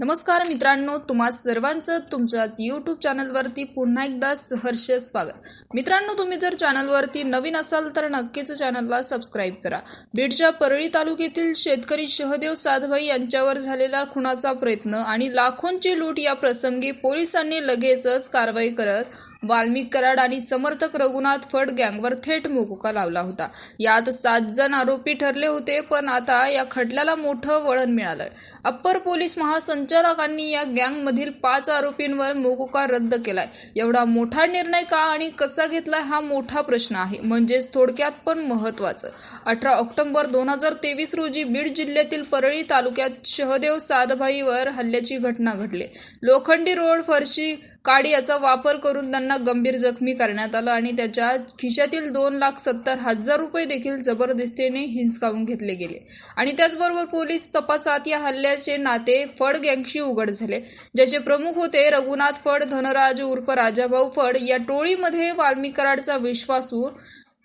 नमस्कार मित्रांनो तुम्हा सर्वांचं तुमच्याच यूट्यूब चॅनलवरती पुन्हा एकदा सहर्ष स्वागत. मित्रांनो तुम्ही जर चॅनलवरती नवीन असाल तर नक्कीच चॅनलला सबस्क्राईब करा. बीडच्या परळी तालुक्यातील शेतकरी शहदेव साधभाई यांच्यावर झालेला खुनाचा प्रयत्न आणि लाखोंची लूट या प्रसंगी पोलिसांनी लगेचच कारवाई करत वाल्मिक कराड आणि समर्थक रघुनाथ फड गँगवर थेट मोकुका लावला होता. यात सात जण आरोपी ठरले होते पण आता या खटल्याला मोठं वळण मिळालं अप्पर पोलीस महासंचालकांनी या गँगमधील पाच आरोपींवर मोकुका रद्द केलाय. एवढा मोठा निर्णय का आणि कसा घेतलाय हा मोठा प्रश्न आहे. म्हणजेच थोडक्यात पण महत्वाचं अठरा ऑक्टोबर दोन हजार तेवीस रोजी बीड जिल्ह्यातील परळी तालुक्यात शहदेव सादभाईवर हल्ल्याची घटना घडली. लोखंडी रोड फरशी काडी याचा वापर करून त्यांना गंभीर जखमी करण्यात आलं आणि त्याच्या खिशातील दोन लाख सत्तर हजार रुपये देखील जबरदस्तीने हिंसकावून घेतले गेले. आणि त्याचबरोबर पोलीस तपासात या हल्ल्याचे नाते फड गँगशी उघड झाले ज्याचे प्रमुख होते रघुनाथ फड धनराज उर्फ राजाभाऊ फड. या टोळीमध्ये वाल्मिकराडचा विश्वासू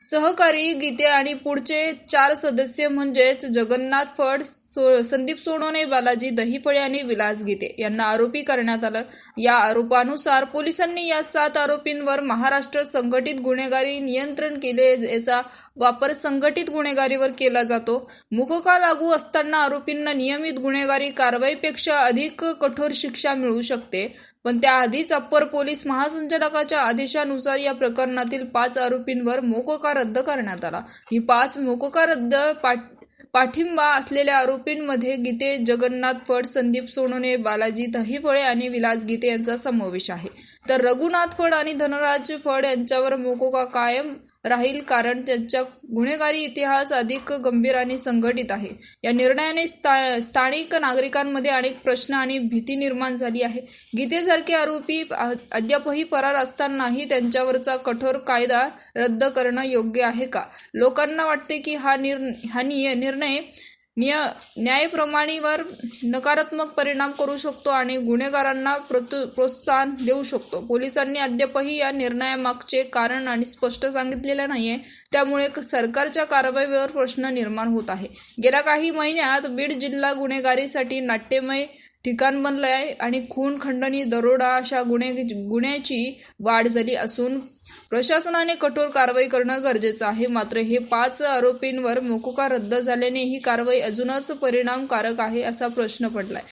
सहकारी गीते आणि पुढचे चार सदस्य म्हणजेच जगन्नाथ फड सो संदीप सोनोने बालाजी दहीफळे आणि विलास गीते यांना आरोपी करण्यात आलं. या आरोपानुसार पोलिसांनी या सात आरोपींवर महाराष्ट्र संघटित गुन्हेगारी नियंत्रण केले याचा वापर संघटित गुन्हेगारीवर केला जातो. मुकका लागू असताना आरोपींना नियमित गुन्हेगारी कारवाईपेक्षा अधिक कठोर शिक्षा मिळू शकते. पण त्याआधीच अप्पर पोलीस महासंचालकाच्या आदेशानुसार या प्रकरणातील पाच आरोपींवर मोकोका रद्द करण्यात आला. ही पाच मोकोका रद्द पाठ पाठिंबा असलेल्या आरोपींमध्ये गीते जगन्नाथ फड संदीप सोनोने बालाजी दहिफळे आणि विलास गीते यांचा समावेश आहे. तर रघुनाथ फड आणि धनराज फड यांच्यावर मोकोका कायम राहील कारण त्यांचा गुन्हेगारी इतिहास अधिक गंभीर आणि संघटित आहे. या निर्णयाने स्था स्थानिक नागरिकांमध्ये अनेक प्रश्न आणि भीती निर्माण झाली आहे. गीतेसारखे आरोपी अद्यापही फरार असतानाही त्यांच्यावरचा कठोर कायदा रद्द करणं योग्य आहे का? लोकांना वाटते की हा निर हा निर्णय निय न्यायप्रमाणीवर नकारात्मक परिणाम करू शकतो आणि गुन्हेगारांना प्रोत्स- प्रोत्साहन देऊ शकतो. पोलिसांनी अद्यापही या निर्णयामागचे कारण आणि स्पष्ट सांगितलेले आहे त्यामुळे सरकारच्या कारवाईवर प्रश्न निर्माण होत आहे. गेल्या काही महिन्यात बीड जिल्हा गुन्हेगारीसाठी नाट्यमय ठिकाण बनलं आहे आणि खून खंडणी दरोडा अशा गुन्हे गुन्ह्याची वाढ झाली असून प्रशासनाने कठोर कारवाई करणं गरजेचं आहे. मात्र हे पाच आरोपींवर मोकुका रद्द झाल्याने ही कारवाई अजूनच परिणामकारक आहे असा प्रश्न पडलाय.